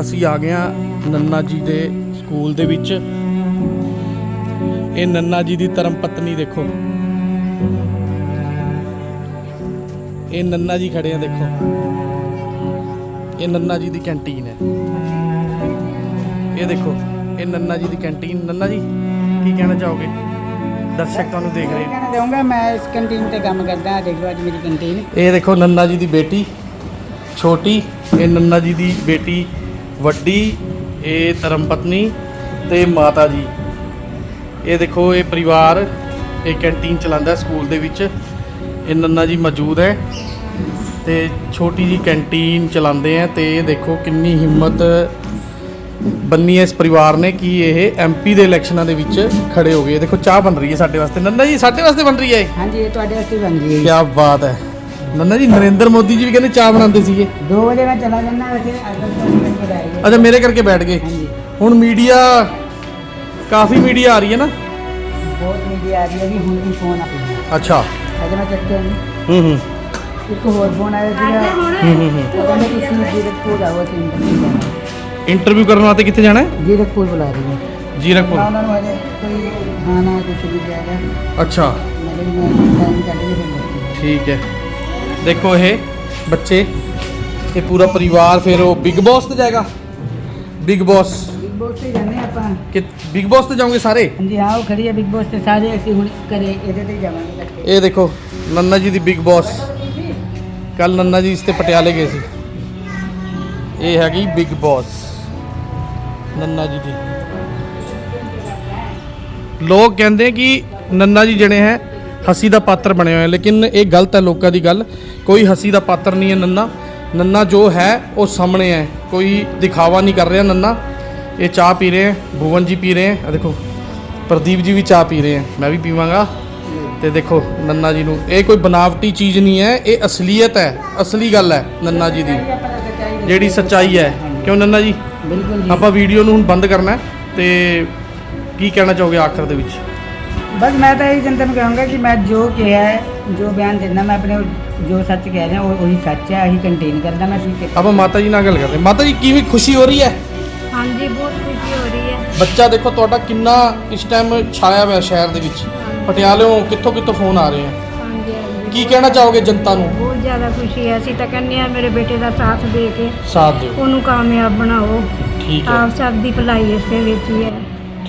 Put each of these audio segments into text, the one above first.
ਅਸੀਂ ਆ ਗਏ ਹਾਂ ਨੰਨਾ ਜੀ ਦੇ ਸਕੂਲ ਦੇ ਵਿੱਚ। ਇਹ ਨੰਨਾ ਜੀ ਦੀ ਧਰਮ ਪਤਨੀ ਦੇਖੋ। ਇਹ ਨੰਨਾ ਜੀ ਖੜੇ ਆ ਦੇਖੋ। ਇਹ ਨੰਨਾ ਜੀ ਦੀ ਕੈਂਟੀਨ ਹੈ। ਇਹ ਦੇਖੋ ਇਹ ਨੰਨਾ ਜੀ ਦੀ ਕੈਂਟੀਨ। ਨੰਨਾ ਜੀ ਕੀ ਕਹਿਣਾ ਚਾਹੋਗੇ? ਦਰਸ਼ਕ ਤੁਹਾਨੂੰ ਦੇਖ ਰਹੇ। ਕਹਿਣਾ ਚਾਹੂੰਗਾ ਮੈਂ ਇਸ ਕੰਟੀਨ ਤੇ ਕੰਮ ਕਰਦਾ ਦੇਖ ਲਓ ਅੱਜ ਮੇਰੀ ਕੰਟੀਨ। ਇਹ ਦੇਖੋ ਨੰਨਾ ਜੀ ਦੀ ਬੇਟੀ ਛੋਟੀ। ਇਹ ਨੰਨਾ ਜੀ ਦੀ ਬੇਟੀ ਵੱਡੀ ਇਹ ਧਰਮ ਪਤਨੀ ਤੇ ਮਾਤਾ ਜੀ। ਇਹ ਦੇਖੋ ਇਹ ਪਰਿਵਾਰ ਇਹ ਕੈਂਟੀਨ ਚਲਾਉਂਦਾ ਸਕੂਲ ਦੇ ਵਿੱਚ। ਇਹ ਨੰਨਾ ਜੀ ਮੌਜੂਦ ਹੈ ਤੇ ਛੋਟੀ ਜੀ ਕੈਂਟੀਨ ਚਲਾਉਂਦੇ ਆ ਤੇ ਇਹ ਦੇਖੋ ਕਿੰਨੀ ਹਿੰਮਤ ਬੰਨੀ ਹੈ ਇਸ ਪਰਿਵਾਰ ਨੇ ਕਿ ਇਹ ਐਮਪੀ ਦੇ ਇਲੈਕਸ਼ਨਾਂ ਦੇ ਵਿੱਚ ਖੜੇ ਹੋ ਗਏ। ਦੇਖੋ ਚਾਹ ਬਣ ਰਹੀ ਹੈ ਸਾਡੇ ਵਾਸਤੇ। ਨੰਨਾ ਜੀ ਸਾਡੇ ਵਾਸਤੇ ਬਣ ਰਹੀ ਹੈ ਹਾਂਜੀ ਇਹ ਤੁਹਾਡੇ ਵਾਸਤੇ ਬਣ ਗਈ ਹੈ। ਕੀ ਬਾਤ ਹੈ। ਨੰਨਾ ਜੀ ਨਰਿੰਦਰ ਮੋਦੀ ਜੀ ਵੀ ਕਹਿੰਦੇ ਚਾਹ ਬਣਾਉਂਦੇ ਸੀਗੇ। 2 ਵਜੇ ਮੈਂ ਚਲਾ ਜਾਂਦਾ ਵੈਸੇ ਅੱਜ ਤੱਕ ਤੋਂ ਲੈ ਗਏ ਅੱਛਾ ਮੇਰੇ ਕਰਕੇ ਬੈਠ ਗਏ। ਹਾਂਜੀ। ਹੁਣ ਮੀਡੀਆ ਕਾਫੀ ਮੀਡੀਆ ਆ ਰਹੀ ਹੈ ਨਾ? ਬਹੁਤ ਮੀਡੀਆ ਆ ਰਹੀ ਹੈ ਜੀ ਹੁਣ ਵੀ ਫੋਨ ਆ ਰਿਹਾ ਅੱਛਾ। ਅਜੇ ਮੈਂ ਚੱਕਿਆ ਨਹੀਂ ਹੂੰ ਹੂੰ। ਇੱਕ ਹੋਰ ਫੋਨ ਆਇਆ ਸੀਗਾ। ਹੂੰ ਹੂੰ ਹੂੰ। ਉਹ ਕਹਿੰਦੇ ਤੁਸੀਂ ਜੀਰਕਪੁਰ ਆਓ ਅਸੀਂ ਇੰਟਰਵਿਊ ਜਾਣਾ ਇੰਟਰਵਿਊ ਕਰਨ ਵਾਸਤੇ ਕਿੱਥੇ ਜਾਣਾ ਹੈ? ਜੀਰਕਪੁਰ ਬੁਲਾ ਰਹੀ ਹੈ ਜੀਰਕਪੁਰ। ਉਹਨਾਂ ਨੂੰ ਹਜੇ ਕੋਈ ਖਾਣਾ ਕੁਝ ਵੀ ਜਾਏਗਾ ਅੱਛਾ। ਮੈਂ ਕਿਹਾ ਜੀ ਮੈਂ ਟਾਈਮ ਕੱਢ ਕੇ ਫਿਰ ਦੱਸੂੰਗਾ। ਠੀਕ ਹੈ। ਦੇਖੋ ਇਹ ਬੱਚੇ ਇਹ ਪੂਰਾ ਪਰਿਵਾਰ ਫਿਰ ਉਹ ਬਿਗ ਬੌਸ ਤੇ ਜਾਏਗਾ। Big boss. ਬਿਗ ਬੋਸ ਤੇ ਹਾਂ ਆਪਾਂ। ਕਿ ਬਿਗ ਬੌਸ ਤੇ ਜਾਓਗੇ ਸਾਰੇ? ਹਾਂਜੀ ਹਾਂ ਉਹ ਖੜੀ ਹੈ ਬਿਗ ਬੋਸ ਤੇ ਸਾਰੇ ਅਸੀਂ ਹੁਣ ਕਰੇ ਇਹਦੇ ਤੇ ਜਾਵਾਂਗੇ ਇਕੱਠੇ। ਇਹ ਦੇਖੋ ਨੰਨਾ ਜੀ ਦੀ ਬਿਗ ਬੌਸ। ਕੱਲ ਨੰਨਾ ਜੀ ਇਸ ਤੇ ਪਟਿਆਲੇ ਗਏ ਸੀ। ਇਹ ਹੈਗੀ ਬਿਗ ਬੌਸ। ਨੰਨਾ ਜੀ ਦੀ। ਲੋਕ ਕਹਿੰਦੇ ਕਿ ਨੰਨਾ ਜੀ ਜਿਹੜੇ ਹੈ ਹਸੀ ਦਾ ਪਾਤਰ ਬਣੇ ਹੋਏ ਹੈ ਲੇਕਿਨ ਇਹ ਗਲਤ ਹੈ ਲੋਕਾਂ ਦੀ ਗੱਲ। ਕੋਈ ਹਸੀ ਦਾ ਪਾਤਰ ਨਹੀਂ ਹੈ ਨੰਨਾ। ਨੰਨਾ ਜੋ ਹੈ ਉਹ ਸਾਹਮਣੇ ਹੈ। ਕੋਈ ਦਿਖਾਵਾ ਨਹੀਂ ਕਰ ਰਿਹਾ ਨੰਨਾ। ਇਹ ਚਾਹ ਪੀ ਰਹੇ ਹੈ। ਭੁਵਨ ਜੀ ਪੀ ਰਹੇ ਹੈ। ਆ ਦੇਖੋ ਪ੍ਰਦੀਪ ਜੀ ਵੀ ਚਾਹ ਪੀ ਰਹੇ ਹੈ। ਮੈਂ ਵੀ ਪੀਵਾਂਗਾ। ਤੇ ਦੇਖੋ ਨੰਨਾ ਜੀ ਨੂੰ। ਇਹ ਕੋਈ ਬਨਾਵਟੀ ਚੀਜ਼ ਨਹੀਂ ਹੈ। ਇਹ ਅਸਲੀਅਤ ਹੈ। ਅਸਲੀ ਗੱਲ ਹੈ ਨੰਨਾ ਜੀ ਦੀ। ਜਿਹੜੀ ਸੱਚਾਈ ਹੈ। ਕਿਉਂ ਨੰਨਾ ਜੀ? ਬਿਲਕੁਲ ਜੀ। ਆਪਾਂ ਵੀਡੀਓ ਨੂੰ ਹੁਣ ਬੰਦ ਕਰਨਾ ਤੇ ਕੀ ਕਹਿਣਾ ਚਾਹੋਗੇ ਆਖਰ ਦੇ ਵਿੱਚ? ਬਸ ਮੈਂ ਤਾਂ ਇਹ ਜਨਤਾ ਨੂੰ ਕਹਾਂਗਾ ਕਿ ਮੈਂ ਜੋ ਕਿਹਾ ਹੈ ਜੋ ਬਿਆਨ ਦਿੰਦਾ ਮੈਂ ਆਪਣੇ ਜੋ ਸੱਚ ਕਹਿ ਰਿਹਾ ਉਹ ਉਹੀ ਸੱਚ ਹੈ ਅਸੀਂ ਕੰਟੇਨ ਕਰਦਾ ਮੈਂ ਠੀਕ ਆਪਾਂ ਮਾਤਾ ਜੀ ਨਾਲ ਗੱਲ ਕਰਦੇ ਹਾਂ। ਮਾਤਾ ਜੀ ਕਿਵੇਂ ਖੁਸ਼ੀ ਹੋ ਰਹੀ ਹੈ? ਹਾਂਜੀ ਬਹੁਤ ਖੁਸ਼ੀ ਹੋ ਰਹੀ ਹੈ। ਬੱਚਾ ਦੇਖੋ ਤੁਹਾਡਾ ਕਿੰਨਾ ਇਸ ਟਾਈਮ ਛਾਇਆ ਹੋਇਆ ਸ਼ਹਿਰ ਦੇ ਵਿੱਚ। ਪਟਿਆਲਿਓਂ ਕਿੱਥੋਂ ਕਿੱਥੋਂ ਫੋਨ ਆ ਰਹੇ ਆ? ਹਾਂਜੀ ਹਾਂਜੀ। ਕੀ ਕਹਿਣਾ ਚਾਹੋਗੇ ਜਨਤਾ ਨੂੰ? ਬਹੁਤ ਜ਼ਿਆਦਾ ਖੁਸ਼ੀ ਹੈ। ਅਸੀਂ ਤਾਂ ਕਹਿੰਦੇ ਆ ਮੇਰੇ ਬੇਟੇ ਦਾ ਸਾਥ ਦੇ ਕੇ ਸਾਥ ਦਿਓ। ਉਹਨੂੰ ਕਾਮਯਾਬ ਬਣਾਓ। ਠੀਕ ਹੈ। ਆਪ ਸਭ ਦੀ ਭਲਾਈ ਇਸੇ ਵਿੱਚ ਹੀ ਹੈ।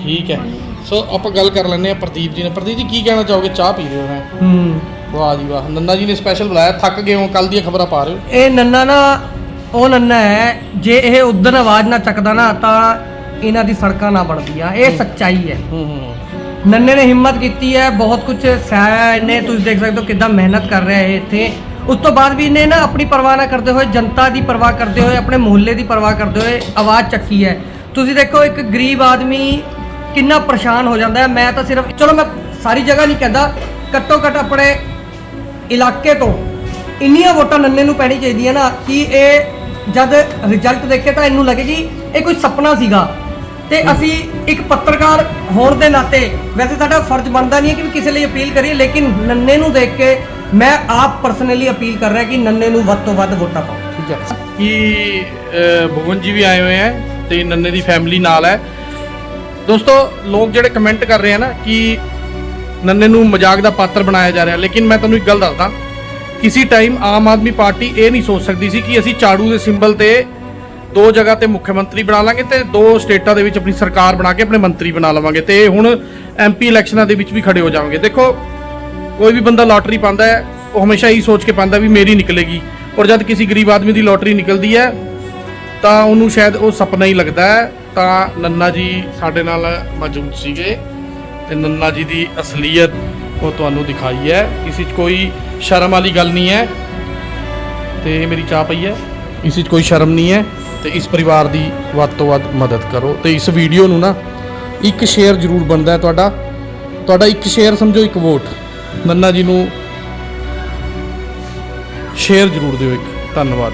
ਠੀਕ ਹੈ। ਸੋ ਆਪਾਂ ਗੱਲ ਕਰ ਲੈਂਦੇ ਆ ਪ੍ਰਦੀਪ ਜੀ ਨਾਲ। ਪ੍ਰਦੀਪ ਜੀ ਕੀ ਕਹਿਣਾ ਚਾਹੋਗੇ? ਚਾਹ ਪੀ ਰਹੇ ਹੋ ਨਾ? ਹੂੰ। ਵਾਹ ਜੀ ਵਾਹ। ਨੰਨਾ ਜੀ ਨੇ ਸਪੈਸ਼ਲ ਬੁਲਾਇਆ। ਥੱਕ ਗਏ ਹੋ ਕੱਲ ਦੀਆਂ ਖਬਰਾਂ ਪਾ ਰਹੇ ਹੋ? ਇਹ ਨੰਨਾ ਨਾ ਉਹ ਨੰਨਾ ਹੈ ਜੇ ਇਹ ਉਦੋਂ ਆਵਾਜ਼ ਨਾ ਚੱਕਦਾ ਨਾ ਤਾਂ ਇਹਨਾਂ ਦੀ ਸੜਕਾਂ ਨਾ ਬਣਦੀਆਂ ਇਹ ਸੱਚਾਈ ਹੈ। ਹੂੰ ਹੂੰ ਨੰਨੇ ਨੇ ਹਿੰਮਤ ਕੀਤੀ ਹੈ ਬਹੁਤ ਕੁਝ ਸਹਾਇਆ ਇਹਨੇ। ਤੁਸੀਂ ਦੇਖ ਸਕਦੇ ਹੋ ਕਿੱਦਾਂ ਮਿਹਨਤ ਕਰ ਰਿਹਾ ਹੈ ਇੱਥੇ। ਉਸ ਤੋਂ ਬਾਅਦ ਵੀ ਇਹਨੇ ਨਾ ਆਪਣੀ ਪਰਵਾਹ ਨਾ ਕਰਦੇ ਹੋਏ ਜਨਤਾ ਦੀ ਪਰਵਾਹ ਕਰਦੇ ਹੋਏ ਆਪਣੇ ਮੁਹੱਲੇ ਦੀ ਪਰਵਾਹ ਕਰਦੇ ਹੋਏ ਆਵਾਜ਼ ਚੱਕੀ ਹੈ। ਤੁਸੀਂ ਦੇਖੋ ਇੱਕ ਗਰੀਬ ਆਦਮੀ ਕਿੰਨਾ ਪਰੇਸ਼ਾਨ ਹੋ ਜਾਂਦਾ ਹੈ। ਮੈਂ ਤਾਂ ਸਿਰਫ ਚਲੋ ਮੈਂ ਸਾਰੀ ਜਗ੍ਹਾ ਨਹੀਂ ਕਹਿੰਦਾ ਘੱਟੋ ਘੱਟ ਆਪਣੇ ਇਲਾਕੇ ਤੋਂ ਇੰਨੀਆਂ ਵੋਟਾਂ ਨੰਨੇ ਨੂੰ ਪੈਣੀ ਚਾਹੀਦੀਆਂ ਨਾ ਕਿ ਇਹ ਜਦ ਰਿਜ਼ਲਟ ਦੇਖੇ ਤਾਂ ਇਹਨੂੰ ਲੱਗੇ ਕਿ ਇਹ ਕੋਈ ਸੁਪਨਾ ਸੀਗਾ। ਤੇ ਅਸੀਂ ਇੱਕ ਪੱਤਰਕਾਰ ਹੋਣ ਦੇ ਨਾਤੇ ਵੈਸੇ ਸਾਡਾ ਫਰਜ਼ ਬਣਦਾ ਨਹੀਂ ਹੈ ਕਿ ਵੀ ਕਿਸੇ ਲਈ ਅਪੀਲ ਕਰੀਏ ਲੇਕਿਨ ਨੰਨੇ ਨੂੰ ਦੇਖ ਕੇ ਮੈਂ ਆਪ ਪਰਸਨਲੀ ਅਪੀਲ ਕਰ ਰਿਹਾ ਕਿ ਨੰਨੇ ਨੂੰ ਵੱਧ ਤੋਂ ਵੱਧ ਵੋਟਾਂ ਪਾਓ। ਠੀਕ ਹੈ। ਕਿ ਭੁਵਨ ਜੀ ਵੀ ਆਏ ਹੋਏ ਹੈ ਤੇ ਨੰਨੇ ਦੀ ਫੈਮਿਲੀ ਨਾਲ ਹੈ। ਦੋਸਤੋ, ਲੋਕ ਜਿਹੜੇ ਕਮੈਂਟ ਕਰ ਰਹੇ ਆ ਨਾ ਕਿ ਨੰਨੇ ਨੂੰ ਮਜ਼ਾਕ ਦਾ ਪਾਤਰ ਬਣਾਇਆ ਜਾ ਰਿਹਾ, ਲੇਕਿਨ ਮੈਂ ਤੁਹਾਨੂੰ ਇੱਕ ਗੱਲ ਦੱਸਦਾ। ਕਿਸੇ ਟਾਈਮ ਆਮ ਆਦਮੀ ਪਾਰਟੀ ਇਹ ਨਹੀਂ ਸੋਚ ਸਕਦੀ ਸੀ ਕਿ ਅਸੀਂ ਝਾੜੂ ਦੇ ਸਿੰਬਲ ਤੇ ਦੋ ਜਗ੍ਹਾ ਤੇ ਮੁੱਖ ਮੰਤਰੀ ਬਣਾ ਲਾਂਗੇ ਤੇ ਦੋ ਸਟੇਟਾਂ ਦੇ ਵਿੱਚ ਆਪਣੀ ਸਰਕਾਰ ਬਣਾ ਕੇ ਆਪਣੇ ਮੰਤਰੀ ਬਣਾ ਲਵਾਂਗੇ ਤੇ ਹੁਣ ਐਮਪੀ ਇਲੈਕਸ਼ਨਾਂ ਦੇ ਵਿੱਚ ਵੀ ਖੜੇ ਹੋ ਜਾਵਾਂਗੇ। ਦੇਖੋ, ਕੋਈ ਵੀ ਬੰਦਾ ਲਾਟਰੀ ਪਾਉਂਦਾ ਹੈ, ਉਹ ਹਮੇਸ਼ਾ ਇਹੀ ਸੋਚ ਕੇ ਪਾਉਂਦਾ ਵੀ ਮੇਰੀ ਨਿਕਲੇਗੀ। ਔਰ ਜਦ ਕਿਸੇ ਗਰੀਬ ਆਦਮੀ ਦੀ ਲਾਟਰੀ ਨਿਕਲਦੀ ਹੈ, ਤਾਂ ਉਹਨੂੰ ਸ਼ਾਇਦ ਉਹ ਸੁਪਨਾ ਹੀ ਲੱਗਦਾ ਹੈ ਤਾਂ ਨੰਨਾ ਜੀ ਸਾਡੇ ਨਾਲ ਮੌਜੂਦ ਸੀਗੇ ਤੇ ਨੰਨਾ ਜੀ ਦੀ ਅਸਲੀਅਤ ਉਹ ਤੁਹਾਨੂੰ ਦਿਖਾਈ ਹੈ। ਇਸ ਵਿੱਚ ਕੋਈ ਸ਼ਰਮ ਵਾਲੀ ਗੱਲ ਨਹੀਂ ਹੈ। ਤੇ ਮੇਰੀ ਚਾਹ ਪਈ ਹੈ। ਇਸ ਵਿੱਚ ਕੋਈ ਸ਼ਰਮ ਨਹੀਂ ਹੈ ਤੇ ਇਸ ਪਰਿਵਾਰ ਦੀ ਵੱਧ ਤੋਂ ਵੱਧ ਮਦਦ ਕਰੋ। ਤੇ ਇਸ ਵੀਡੀਓ ਨੂੰ ਨਾ ਇੱਕ ਸ਼ੇਅਰ ਜ਼ਰੂਰ ਬਣਦਾ ਹੈ ਤੁਹਾਡਾ। ਤੁਹਾਡਾ ਇੱਕ ਸ਼ੇਅਰ ਸਮਝੋ, ਇੱਕ ਵੋਟ। ਨੰਨਾ ਜੀ ਨੂੰ ਸ਼ੇਅਰ ਜ਼ਰੂਰ ਦਿਓ ਇੱਕ। ਧੰਨਵਾਦ।